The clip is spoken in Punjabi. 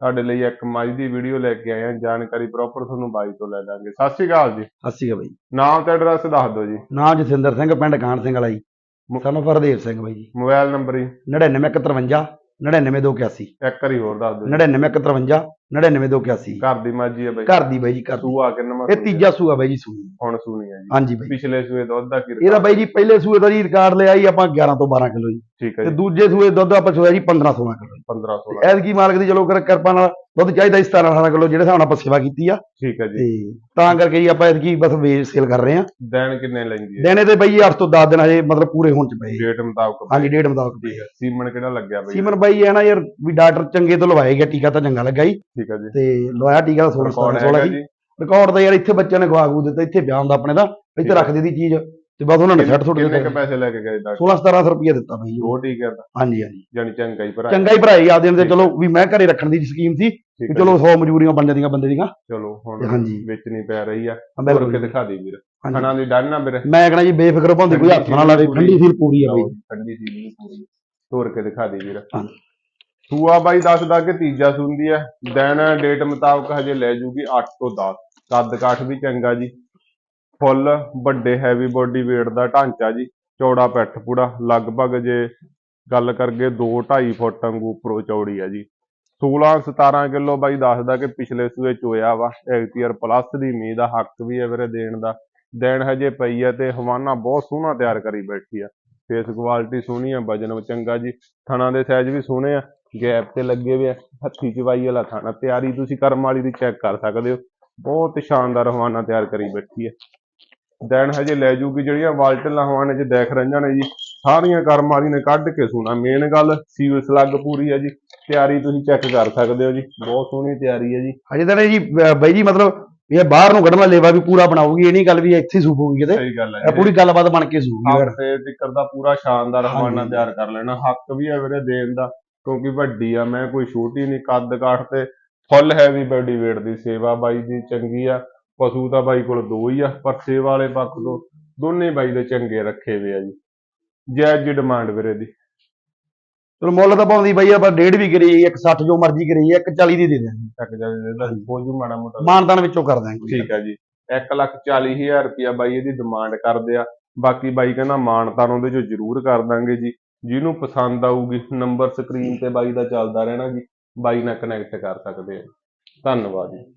ਤੁਹਾਡੇ ਲਈ ਇੱਕ ਮੱਝ ਦੀ ਵੀਡੀਓ ਲੈ ਕੇ ਆਏ ਹਾਂ ਜਾਣਕਾਰੀ ਪ੍ਰੋਪਰ ਤੁਹਾਨੂੰ ਬਾਈ ਤੋਂ ਲੈ ਲਾਂਗੇ। ਸਤਿ ਸ਼੍ਰੀ ਅਕਾਲ ਜੀ। ਅੱਸੀ ਬਾਈ। ਨਾਮ ਤੇ ਐਡਰੈਸ ਦੱਸ ਦਿਓ ਜੀ। ਨਾਮ ਜਸਿੰਦਰ ਸਿੰਘ ਪਿੰਡ ਕਾਨ ਸਿੰਘ ਵਾਲਾ ਜੀ। ਸਾਨੂੰ ਫਰਦੇਵ ਸਿੰਘ ਬਾਈ ਜੀ। ਮੋਬਾਈਲ ਨੰਬਰ ਜੀ। 99153 99281 ਇੱਕ ਵਾਰੀ ਹੋਰ ਦੱਸ ਦਿਓ ਜੀ। 99153 99281 ਘਰ ਦੀ ਮੱਝ ਹੈ ਬਾਈ। ਘਰ ਦੀ ਬਾਈ ਜੀ ਘਰ ਦੀ। ਸੂਆ ਕਿੰਨਾ ਇਹ ਤੀਜਾ ਸੂਆ ਬਾਈ ਜੀ ਸੂਈ। ਹੁਣ ਸੁਣੀ ਹੈ ਜੀ। ਹਾਂਜੀ ਬਾਈ। ਪਿਛਲੇ ਸੂਏ ਦੁੱਧ ਦਾ ਕੀ ਇਹਦਾ ਰਿਕਾਰਡ? ਬਾਈ ਜੀ ਪਹਿਲੇ ਸੂਏ ਦਾ ਜੀ ਰਿਕਾਰਡ ਲਿਆ ਜੀ ਆਪਾਂ 11 ਤੋਂ 12 ਕਿਲੋ ਜੀ। ਠੀਕ ਹੈ ਤੇ ਜੀ। ਦੂਜੇ ਸੂਏ ਦੁੱਧ ਆਪਾਂ ਸੋਇਆ ਜੀ 15 16 ਕਿਲੋ 15 16 ਐਤਕੀ ਮਾਲਕ ਦੀ ਚਲੋ ਕਰ ਕਿਰਪਾ ਨਾਲ ਦੁੱਧ ਚਾਹੀਦਾ ਸੀ 17 18 ਕਿਲੋ ਜਿਹੜੇ ਹਿਸਾਬ ਨਾਲ ਆਪਾਂ ਸੇਵਾ ਕੀਤੀ ਆ। ਠੀਕ ਹੈ ਜੀ। ਤੇ ਕਰਕੇ ਜੀ ਆਪਾਂ ਐਤਕੀ ਬਸ ਵੇਚ ਸੇਲ ਕਰ ਰਹੇ ਆ। ਕਿੰਨੇ ਲੈਂਦੀ ਹੈ ਦਿਨੇ ਤੇ ਬਾਈ ਜੀ 8 ਤੋਂ 10 ਦਿਨ ਹਜੇ ਮਤਲਬ ਪੂਰੇ ਹੋਣ ਚ ਪਏ। ਜੀ। ਡੇਟ ਮੁਤਾਬਕ। ਹਾਂਜੀ ਡੇਢ ਮੁਤਾਬਕ। ਠੀਕ ਹੈ ਸੀਮਨ ਕਿਹੜਾ ਲੱਗਿਆ ਬਾਈ? ਸੀਮਨ ਬਾਈ ਇਹ ਨਾ ਯਾਰ ਵੀ ਡਾਕਟਰ ਚੰਗੇ ਤੋਂ ਲਵਾਏ ਗਿਆ ਟੀਕਾ ਤਾਂ ਚੰਗਾ ਲੱਗਾ ਜੀ। ਠੀਕ ਹੈ ਜੀ। ਤੇ ਲਵਾਇਆ ਟੀਕਾ 16 ਰਿਕਾਰਡ 16 ਹੈਗਾ ਜੀ। ਰਿਕਾਰਡ ਤਾਂ ਯਾਰ ਇੱਥੇ ਬੱਚਿਆਂ ਨੇ ਗਵਾ ਗੂ ਦਿੱਤਾ ਇੱਥੇ ਵਿਆਹ ਹੁੰਦਾ ਆਪਣੇ ਦਾ ਇੱਥੇ। ਰੱਖ ਦਿੱਤੀ ਚੀਜ਼ ਤੇ ਬਸ ਉਹਨਾਂ ਨੇ ਸੁੱਟ ਕਿੰਨੇ ਦਿੱਤਾ। ਕ ਪੈਸੇ ਲੈ ਕੇ ਗਏ ਡਾਕਟਰ? 16 1700 ਰੁਪਏ ਦਿੱਤਾ ਬਾਈ ਉਹ ਠੀਕ ਹੈ ਹਾਂਜੀ ਹਾਂਜੀ। ਜਾਨੀ ਚੰਗਾ ਹੀ ਭਰਾ। ਚੰਗਾ ਹੀ ਭਰਾਈ ਆ ਦੇਣ ਤੇ ਚਲੋ ਵੀ ਮੈਂ ਘਰੇ ਰੱਖਣ ਦੀ ਸਕੀਮ ਸੀ ਵੀ ਚਲੋ 100 ਮਜ਼ਦੂਰੀਆਂ ਬਣ ਜਾਂਦੀਆਂ ਬੰਦੇ ਦੀਆਂ। ਚਲੋ ਹੁਣ ਹਾਂਜੀ। ਵੇਚਣੀ ਪੈ ਰਹੀ ਆ। ਹੋਰ ਕੇ ਦਿਖਾ ਦੇ ਵੀਰ। ਖਾਣਾ ਦੀ ਡਨ ਨਾ ਵੀਰੇ। ਮੈਂ ਕਹਣਾ ਜੀ ਬੇਫਿਕਰ ਭਾਂਦੇ ਕੋਈ ਹੱਥ ਨਾ ਲਾਵੇ ਠੰਡੀ ਸੀਲ ਪੂਰੀ ਆ ਬਾਈ। ਠੰਡੀ ਸੀ ਵੀ ਪੂਰੀ। ਤੋੜ ਕੇ ਦਿਖਾ ਦੇ ਵੀਰ। ਹਾਂਜੀ। ਸੂਆ ਬਾਈ ਦੱਸਦਾ ਕਿ ਤੀਜਾ ਸੁੰਦੀ ਹੈ ਦੈਨ ਡੇਟ ਮੁਤਾਬਕ ਹਜੇ ਲੈ ਜੂਗੀ 8 ਤੋਂ 10 ਕੱਦ ਕਾਠ ਵੀ ਚੰਗਾ ਜੀ। ਫੁੱਲ, ਵੱਡੇ ਹੈਵੀ ਬੋਡੀ weight ਦਾ ਢਾਂਚਾ ਜੀ। ਚੌੜਾ ਪਿੱਠ ਪੂੜਾ। ਲਗਭਗ ਜੇ ਗੱਲ ਕਰਗੇ 2 2.5 ਫੁੱਟ ਵਾਂਗੂ ਉੱਪਰੋਂ ਚੌੜੀ ਆ ਜੀ। 16 17 ਕਿਲੋ ਬਾਈ ਦੱਸਦਾ ਕਿ ਪਿਛਲੇ ਸੂਏ ਚੋਇਆ ਵਾ। ਐਕਟੀਅਰ ਪਲੱਸ ਦੀ ਉਮੀਦ ਦਾ ਹੱਕ ਵੀ ਹੈ ਵੀਰੇ ਦੇਣ ਦਾ। ਦਿਨ ਹਜੇ ਪਈ ਆ ਤੇ ਹਵਾਨਾ ਬਹੁਤ ਸੋਹਣਾ ਤਿਆਰ ਕਰੀ ਬੈਠੀ ਆ। ਫੇਸ ਕੁਆਲਿਟੀ ਸੋਹਣੀ ਆ, ਵਜਨ ਚੰਗਾ ਜੀ। ਥਣਾ ਦੇ ਸਾਈਜ਼ ਵੀ ਸੋਹਣੇ ਆ। ਗੈਪ ਤੇ ਲੱਗੇ ਹੋਏ ਆ ਹੱਥੀ ਚਵਾਈ ਵਾਲਾ ਥਾਣਾ ਤਿਆਰੀ ਤੁਸੀਂ ਕਰਮ ਵਾਲੀ ਦੀ ਚੈੱਕ ਕਰ ਸਕਦੇ ਹੋ। ਬਹੁਤ ਸ਼ਾਨਦਾਰ ਹਵਾਨਾ ਤਿਆਰ ਕਰੀ ਬੈਠੀ ਹੈ। ਦਿਨ ਹਜੇ ਲੈ ਜੂਗੀ ਜਿਹੜੀਆਂ ਵਾਲਟਲ ਹਵਾਨੇ 'ਚ ਦੇਖ ਰਹੀਆਂ ਨੇ ਜੀ ਸਾਰੀਆਂ ਕਰਮ ਵਾਲੀ ਨੇ ਕੱਢ ਕੇ ਸੁਣਾ। ਮੇਨ ਗੱਲ ਸੀਲ ਸਲੱਗ ਪੂਰੀ ਹੈ ਜੀ। ਤਿਆਰੀ ਤੁਸੀਂ ਚੈੱਕ ਕਰ ਸਕਦੇ ਹੋ ਜੀ। ਬਹੁਤ ਸੋਹਣੀ ਤਿਆਰੀ ਹੈ ਜੀ। ਹਜੇ ਤਾਂ ਇਹ ਜੀ ਬਾਈ ਜੀ ਮਤਲਬ ਇਹ ਬਾਹਰ ਨੂੰ ਕੱਢਣਾ ਲੇਵਾ ਵੀ ਪੂਰਾ ਬਣਾਊਗੀ। ਇਹ ਨਹੀਂ ਗੱਲ ਵੀ ਇੱਥੇ ਸੂਪੂਗੀ ਕਿਤੇ। ਸਹੀ ਗੱਲ ਹੈ ਇਹ ਪੂਰੀ ਗੱਲਬਾਤ ਬਣ ਕੇ ਸੂਪੂਗੀ ਯਾਰ ਹਫ਼ਤੇ ਤੱਕ ਦਾ ਪੂਰਾ ਸ਼ਾਨਦਾਰ ਹਵਾਨਾ। ਤਿਆਰ ਕਰ ਲੈਣਾ। ਹੱਕ ਵੀ ਹੈ ਵੀਰੇ ਦੇਣ ਦਾ। ਕਿਉਂਕਿ ਵੱਡੀ ਆ ਮੈਂ ਕੋਈ ਛੋਟੀ ਨਹੀਂ ਕੱਦ ਕਾਠ ਤੇ ਫੁੱਲ ਹੈਵੀ ਬੋਡੀ weight ਦੀ ਸੇਵਾ ਬਾਈ ਦੀ ਚੰਗੀ ਆ ਪਸ਼ੂ ਤਾਂ ਬਾਈ ਕੋਲ ਦੋ ਹੀ ਆ ਪਰ ਸੇਵਾ ਵਾਲੇ ਪੱਖ ਤੋਂ ਦੋਨੇ ਬਾਈ ਦੇ ਚੰਗੇ ਰੱਖੇ ਹੋਏ ਆ ਜੀ। ਜਾਇਜ਼ ਡਿਮਾਂਡ ਵੀਰੇ ਦੀ। ਚਲੋ ਮੁੱਲ ਤਾਂ ਪਾਉਂਦੀ ਬਾਈ ਆਪਾਂ ਡੇਢ ਵੀ ਕਰੀ 160 ਜੋ ਮਰਜ਼ੀ ਕਰੀ 140 ਦੀ ਦੇ ਦਿਆਂਗੇ। ਤੱਕ ਜਾਵੇ ਇਹਦਾ ਬੋਝੂ ਮਾੜਾ ਮੋਟਾ। ਮਾਨਤਾਨ ਵਿੱਚੋਂ ਕਰ ਦਾਂਗੇ ਠੀਕ ਆ ਜੀ। 140000 ਰੁਪਇਆ ਬਾਈ ਇਹਦੀ ਡਿਮਾਂਡ ਕਰਦੇ ਆ। ਬਾਕੀ ਬਾਈ ਕਹਿੰਦਾ ਮਾਨਤਾਨ ਉਹਦੇ ਚੋਂ ਜ਼ਰੂਰ ਕਰ ਦਾਂਗੇ ਜੀ। ਜਿਹਨੂੰ ਪਸੰਦ ਆਊਗੀ ਨੰਬਰ ਸਕਰੀਨ ਤੇ ਬਾਈ ਦਾ ਚੱਲਦਾ ਰਹਿਣਾ ਜੀ। ਬਾਈ ਨਾਲ ਕਨੈਕਟ ਕਰ ਸਕਦੇ ਆ। ਧੰਨਵਾਦ ਜੀ।